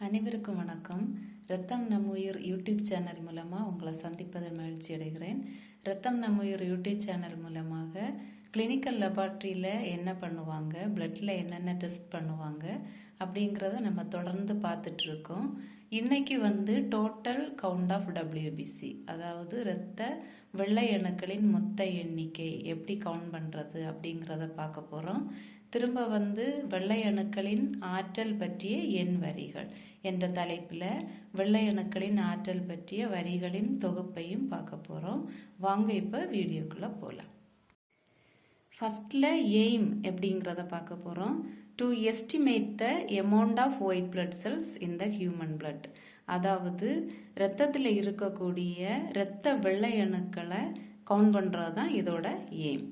அனைவருக்கும் வணக்கம். ரத்தம் நம் உயிர் யூடியூப் சேனல் மூலமாக உங்களை சந்திப்பதில் மகிழ்ச்சி அடைகிறேன். ரத்தம் நம் உயிர் யூடியூப் சேனல் மூலமாக கிளினிக்கல் லெபார்ட்ரியில் என்ன பண்ணுவாங்க பிளட்டில் என்னென்ன டெஸ்ட் பண்ணுவாங்க அப்படிங்கிறத நம்ம தொடர்ந்து பார்த்துட்ருக்கோம். இன்றைக்கி வந்து டோட்டல் கவுண்ட் ஆஃப் டபிள்யூபிசி அதாவது இரத்த வெள்ளை அணுக்களின் மொத்த எண்ணிக்கை எப்படி கவுண்ட் பண்ணுறது அப்படிங்கிறத பார்க்க போகிறோம் திரும்ப வந்து வெள்ளை அணுக்களின் ஆற்றல் பற்றிய எண் வரிகள் என்ற தலைப்பில் வெள்ளை அணுக்களின் ஆற்றல் பற்றிய வரிகளின் தொகுப்பையும் பார்க்க போகிறோம் வாங்க இப்போ வீடியோக்குள்ளே போகலாம் ஃபஸ்ட்டில் எய்ம் எப்படிங்கிறத பார்க்க போகிறோம் to estimate the amount of white blood cells in the human blood அதாவது இரத்தத்தில் இருக்கக்கூடிய இரத்த வெள்ளை அணுக்களை கவுண்ட் பண்ணுறது தான் இதோட எய்ம்.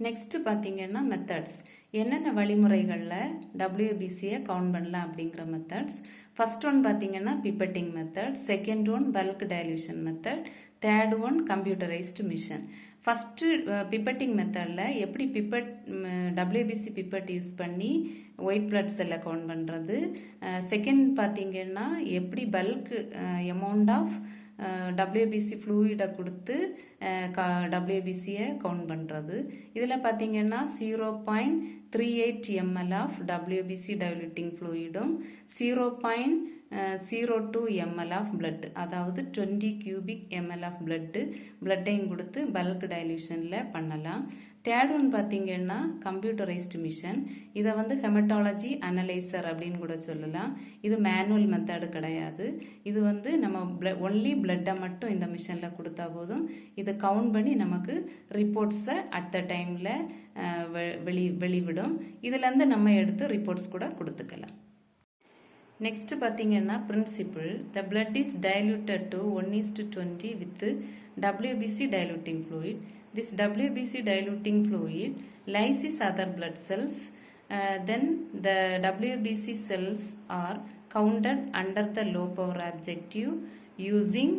நெக்ஸ்ட்டு பார்த்தீங்கன்னா மெத்தட்ஸ் என்னென்ன வழிமுறைகளில் டபிள்யூபிசியை கவுண்ட் பண்ணலாம் அப்படிங்கிற மெத்தட்ஸ் ஃபர்ஸ்ட் ஒன் பார்த்தீங்கன்னா pipetting method second one bulk dilution method third one computerised machine first pipetting மெத்தடில் எப்படி பிப்பட் டபிள்யூபிசி பிப்பட் யூஸ் பண்ணி ஒயிட் பிளட் செல்லை கவுண்ட் பண்ணுறது செகண்ட் பார்த்தீங்கன்னா எப்படி பல்க் அமௌண்ட் ஆஃப் டபிள்யூபிசி ஃப்ளூயிடை கொடுத்து டபிள்யூபிசியை கவுண்ட் பண்ணுறது இதில் பார்த்தீங்கன்னா zero point three eight ml of WBC diluting ஃப்ளூயிடும் zero point zero two ml of blood அதாவது twenty cubic ml of blood பிளட்டையும் கொடுத்து பல்க் டைல்யூஷனில் பண்ணலாம். தேர்ட் ஒன் பார்த்தீங்கன்னா கம்ப்யூட்டரைஸ்டு மிஷன் இதை வந்து ஹெமட்டாலஜி அனலைசர் அப்படின்னு கூட சொல்லலாம். இது மேனுவல் மெத்தடு கிடையாது. இது வந்து நம்ம பிள ஒன்லி பிளட்டை மட்டும் இந்த மிஷனில் கொடுத்தா போதும். இதை கவுண்ட் பண்ணி நமக்கு ரிப்போர்ட்ஸை அட் த டைமில் வெளி வெளிவிடும். இதுலேருந்து நம்ம எடுத்து ரிப்போர்ட்ஸ் கூட கொடுத்துக்கலாம். நெக்ஸ்ட் பார்த்தீங்கன்னா principle the blood is diluted to one is to twenty with WBC diluting fluid this WBC diluting fluid lysis other blood cells then the WBC cells are counted under the low power objective using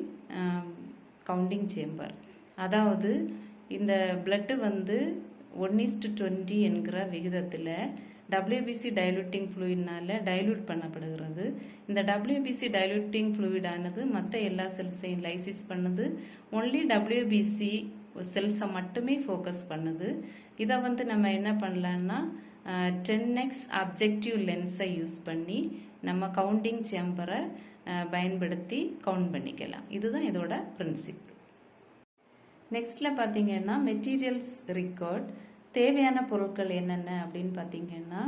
counting chamber அதாவது இந்த blood வந்து one is to twenty என்கிற விகிதத்தில் WBC டைலூட்டிங் ஃப்ளூயிட்னால dilute பண்ணப்படுகிறது. இந்த WBC டைலூட்டிங் ஃப்ளூயிடானது மற்ற எல்லா செல்ஸையும் லைசிஸ் பண்ணுது. ஒன்லி டபிள்யூபிசி செல்ஸை மட்டுமே ஃபோக்கஸ் பண்ணுது. இதை வந்து நம்ம என்ன பண்ணலான்னா டென் எக்ஸ் அப்ஜெக்டிவ் லென்ஸை யூஸ் பண்ணி நம்ம கவுண்டிங் சேம்பரை பயன்படுத்தி கவுண்ட் பண்ணிக்கலாம். இதுதான் இதோட பிரின்சிபிள் நெக்ஸ்டில் பார்த்தீங்கன்னா மெட்டீரியல்ஸ் ரெக்கார்ட் தேவையான பொருட்கள் என்னென்ன அப்படின்னு பார்த்தீங்கன்னா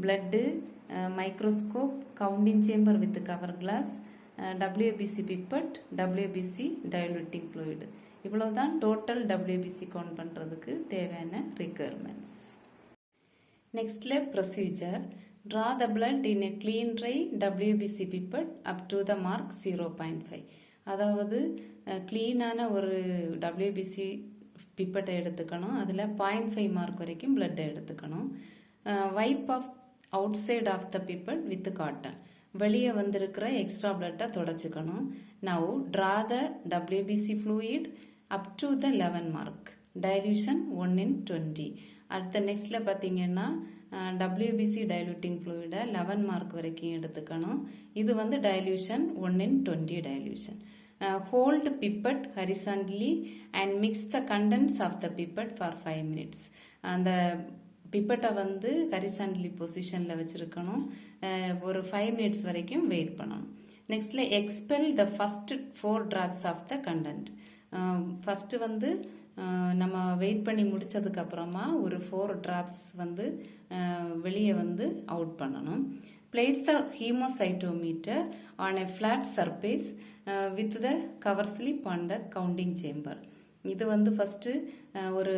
blood microscope counting chamber with cover glass WBC pipette WBC diluting fluid இவ்வளவுதான் டோட்டல் டபிள்யூபிசி கவுண்ட் பண்ணுறதுக்கு தேவையான requirements நெக்ஸ்டில் procedure draw the blood in a clean dry WBC pipette up to the mark zero point five அதாவது க்ளீனான ஒரு WBC பிப்பட்டை எடுத்துக்கணும். அதில் point five mark வரைக்கும் பிளட்டை எடுத்துக்கணும். Wipe off outside of the pipette with cotton வெளியே வந்திருக்கிற எக்ஸ்ட்ரா பிளட்டை தொடச்சிக்கணும். Now draw the WBC fluid up to the eleven mark dilution one in twenty அடுத்த நெக்ஸ்ட்டில் பார்த்தீங்கன்னா டபிள்யூபிசி டைலூட்டிங் ஃப்ளூயிடை லெவன் மார்க் வரைக்கும் எடுத்துக்கணும். இது வந்து dilution one in twenty dilution hold pipette horizontally and mix the contents of the pipette for five minutes அந்த பிப்பட்டை வந்து ஹரிசான்ட்லி பொசிஷனில் வச்சுருக்கணும். ஒரு ஃபைவ் மினிட்ஸ் வரைக்கும் வெயிட் பண்ணணும். நெக்ஸ்ட்டில் expel the first four drops of the content first வந்து uh, நம்ம வெயிட் பண்ணி முடித்ததுக்கப்புறமா ஒரு ஃபோர் ட்ராப்ஸ் வந்து uh, வெளியே வந்து அவுட் பண்ணணும். Place the haemocytometer on a flat surface with the cover slip on the counting chamber இது வந்து ஃபஸ்ட்டு ஒரு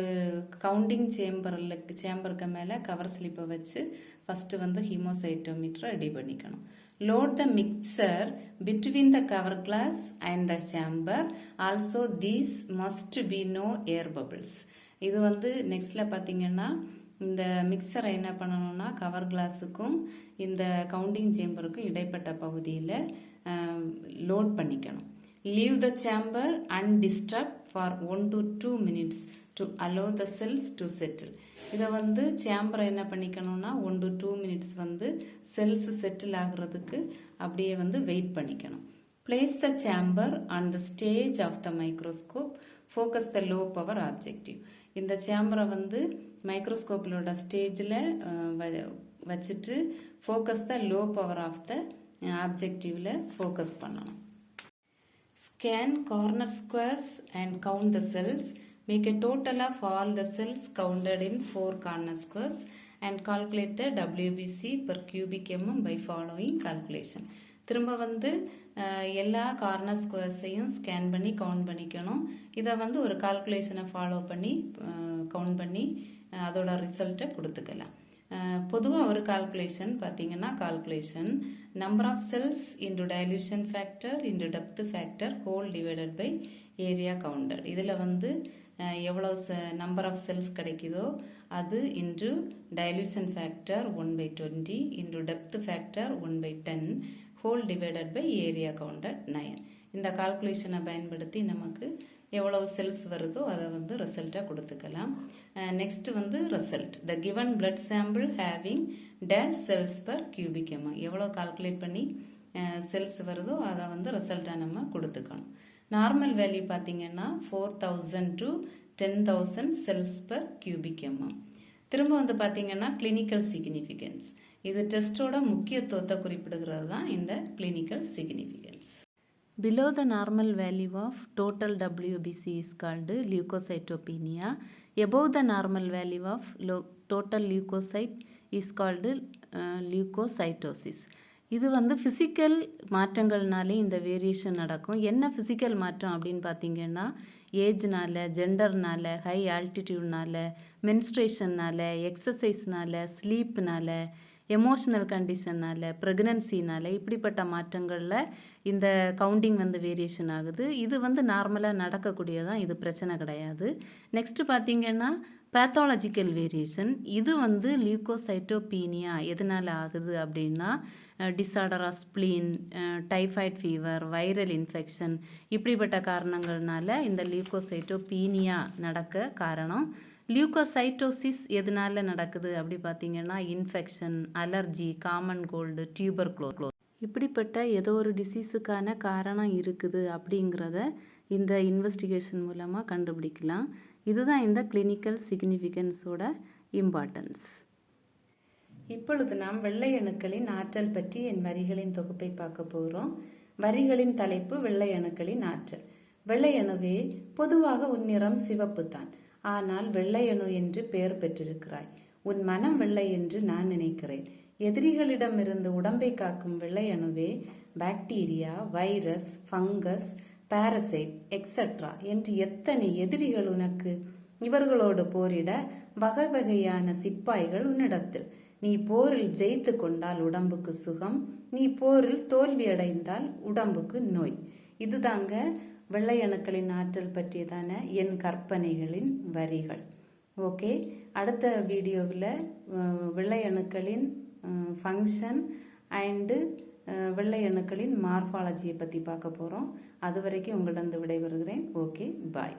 கவுண்டிங் சேம்பரில் சேம்பருக்கு மேலே கவர் ஸ்லிப்பை வச்சு ஃபஸ்ட்டு வந்து ஹீமோசைட்டோமீட்டரை ரெடி பண்ணிக்கணும். Load the mixture between the cover glass and the chamber also these must be no air bubbles இது வந்து நெக்ஸ்டில் பார்த்தீங்கன்னா இந்த மிக்சரை என்ன பண்ணணும்னா கவர் கிளாஸுக்கும் இந்த கவுண்டிங் சேம்பருக்கும் இடைப்பட்ட பகுதியில் லோட் பண்ணிக்கணும். Leave the chamber undisturbed for one to two minutes to allow the cells to settle இதை வந்து சேம்பரை என்ன பண்ணிக்கணும்னா ஒன் டு டூ மினிட்ஸ் வந்து செல்ஸ் செட்டில் ஆகுறதுக்கு அப்படியே வந்து வெயிட் பண்ணிக்கணும். Place the chamber on the stage of the microscope focus the low power objective இந்த சேம்பரை வந்து மைக்ரோஸ்கோப்பிலோட ஸ்டேஜில் வச்சுட்டு focus the low power of the ஆப்ஜெக்டிவில் focus பண்ணணும் scan corner squares and count the cells make a total of all the cells counted in four corner squares and calculate the WBC per cubic mm by following calculation திரும்ப வந்து எல்லா corner ஸ்கொயர்ஸையும் scan பண்ணி count பண்ணிக்கணும் இதை வந்து ஒரு கால்குலேஷனை follow பண்ணி கவுண்ட் பண்ணி அதோட ரிசல்ட்டை கொடுத்துக்கலாம் பொதுவாக ஒரு கால்குலேஷன் பார்த்தீங்கன்னா calculation number of cells into dilution factor into depth factor whole divided by area counter இதில் வந்து எவ்வளோ எவ்வளோ நம்பர் ஆஃப் செல்ஸ் கிடைக்குதோ அது into dilution factor one by twenty into depth factor one by ten whole divided by area counter nine இந்த கால்குலேஷனை பயன்படுத்தி நமக்கு எவ்வளவு செல்ஸ் வருதோ அதை வந்து ரிசல்ட்டாக கொடுத்துக்கலாம். நெக்ஸ்ட் வந்து result the given blood sample having dash cells per cubic mm எவ்வளோ கால்குலேட் பண்ணி செல்ஸ் வருதோ அதை வந்து ரிசல்ட்டாக நம்ம கொடுத்துக்கணும். நார்மல் வேல்யூ பார்த்தீங்கன்னா four thousand to ten thousand cells per cubic mm திரும்ப வந்து பார்த்தீங்கன்னா கிளினிக்கல் சிக்னிஃபிகன்ஸ் இது டெஸ்டோட முக்கியத்துவத்தை குறிப்பிடுகிறது தான் இந்த clinical significance Below the normal value of total WBC is called leukocytopenia. Above the normal value of lo- total leukocyte is called uh, leukocytosis. இது வந்து ஃபிசிக்கல் மாற்றங்கள்னாலே இந்த வேரியேஷன் நடக்கும் என்ன ஃபிசிக்கல் மாற்றம் அப்படின்னு பார்த்தீங்கன்னா ஏஜ்னால ஜெண்டர்னால ஹை ஆல்டிடியூட்னால மென்ஸ்ட்ரேஷன்னால எக்ஸசைஸ்னால ஸ்லீப்னால எமோஷனல் கண்டிஷனால் ப்ரெக்னன்சினால் இப்படிப்பட்ட மாற்றங்களில் இந்த கவுண்டிங் வந்து வேரியேஷன் ஆகுது. இது வந்து நார்மலாக நடக்கக்கூடியதான் இது பிரச்சனை கிடையாது. நெக்ஸ்ட்டு பார்த்தீங்கன்னா பேத்தாலஜிக்கல் வேரியேஷன் இது வந்து லியூகோசைட்டோபீனியா எதனால் ஆகுது அப்படின்னா disorder of spleen typhoid fever viral infection இப்படிப்பட்ட காரணங்கள்னால இந்த லியூகோசைட்டோபீனியா நடக்க காரணம். லியூகோசைட்டோசிஸ் எதனால நடக்குது அப்படி பார்த்தீங்கன்னா infection allergy common cold tuberculosis இப்படிப்பட்ட ஏதோ ஒரு டிசீஸுக்கான காரணம் இருக்குது அப்படிங்கிறத இந்த இன்வெஸ்டிகேஷன் மூலமாக கண்டுபிடிக்கலாம். இதுதான் இந்த கிளினிக்கல் சிக்னிஃபிகன்ஸோட இம்பார்ட்டன்ஸ் இப்பொழுது நாம் வெள்ளை அணுக்களின் ஆற்றல் பற்றி என் வரிகளின் தொகுப்பை பார்க்க போகிறோம் வரிகளின் தலைப்பு வெள்ளை அணுக்களின் ஆற்றல். வெள்ளை அணுவே பொதுவாக உன்னிறம் சிவப்பு தான் ஆனால் வெள்ளையனு என்று பெயர் பெற்றிருக்கிறாய். உன் மனம் வெள்ளை என்று நான் நினைக்கிறேன். எதிரிகளிடமிருந்து உடம்பை காக்கும் வெள்ளையணுவே bacteria virus fungus parasite etcetera என்று எத்தனை எதிரிகள் உனக்கு? இவர்களோடு போரிட வகை வகையான சிப்பாய்கள் உன்னிடத்தில். நீ போரில் ஜெயித்து கொண்டால் உடம்புக்கு சுகம் நீ போரில் தோல்வியடைந்தால் உடம்புக்கு நோய். இதுதாங்க வெள்ளை அணுக்களின் ஆற்றல் பற்றியதான என் கற்பனைகளின் வரிகள். ஓகே அடுத்த வீடியோவில் வெள்ளை அணுக்களின் ஃபங்க்ஷன் அண்டு வெள்ளை அணுக்களின் மார்ஃபாலஜியை பற்றி பார்க்க போகிறோம் அது வரைக்கும் உங்களிடம் விடைபெறுகிறேன். Okay bye